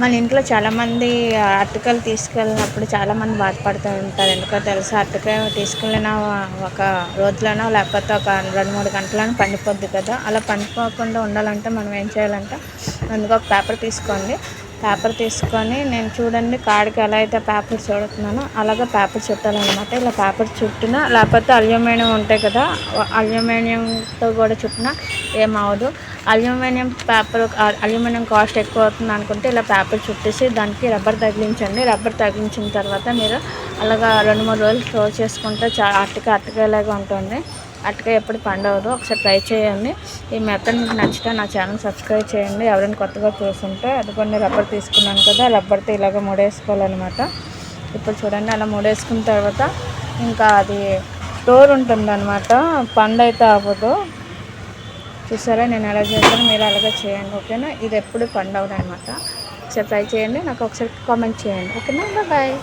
మన ఇంట్లో చాలామంది అరటికాయలు తీసుకెళ్ళినప్పుడు చాలామంది బాధపడుతూ ఉంటారు. ఎందుకో తెలుసా? అరటికాయ తీసుకెళ్ళిన ఒక రోజులోనో లేకపోతే ఒక రెండు మూడు గంటలను పండిపోద్ది కదా? అలా పండిపోకుండా ఉండాలంటే మనం ఏం చేయాలంటే అందుకు ఒక పేపర్ తీసుకోండి. పేపర్ తీసుకొని నేను చూడండి కాడికి ఎలా అయితే పేపర్ చూడుతున్నానో అలాగే పేపర్ చుట్టాలన్నమాట. ఇలా పేపర్ చుట్టినా లేకపోతే అల్యూమినియం ఉంటాయి కదా అల్యూమినియంతో కూడా చుట్టినా ఏమవదు అల్యూమినియం పేపర్ అల్యూమినియం కాస్ట్ ఎక్కువ అవుతుంది అనుకుంటే ఇలా పేపర్ చుట్టేసి దానికి రబ్బర్ తగిలించండి. రబ్బర్ తగిలించిన తర్వాత మీరు అలాగా రెండు మూడు రోజులు స్టోర్ చేసుకుంటే చా అట్టక అట్టకాయలాగా ఉంటుంది. అట్టకాయ ఎప్పుడు పండవదు. ఒకసారి ట్రై చేయండి. ఈ మెథడ్ మీకు నచ్చితే నా ఛానల్ సబ్స్క్రైబ్ చేయండి. ఎవరైనా కొత్తగా చూస్తుంటే అదిగోండి రబ్బర్ తీసుకున్నాను కదా రబ్బర్తో ఇలాగ ముడేసుకోవాలన్నమాట. ఇప్పుడు చూడండి అలా ముడేసుకున్న తర్వాత ఇంకా అది స్టోర్ ఉంటుంది అనమాట పండు అయితే అవ్వదు. చూసారా? నేను ఎలా చేస్తాను మీరు అలాగే చేయండి ఓకేనా? ఇది ఎప్పుడు పండు అనమాట ఒకసారి ట్రై చేయండి నాకు ఒకసారి కామెంట్ చేయండి ఓకేనా? బాయ్.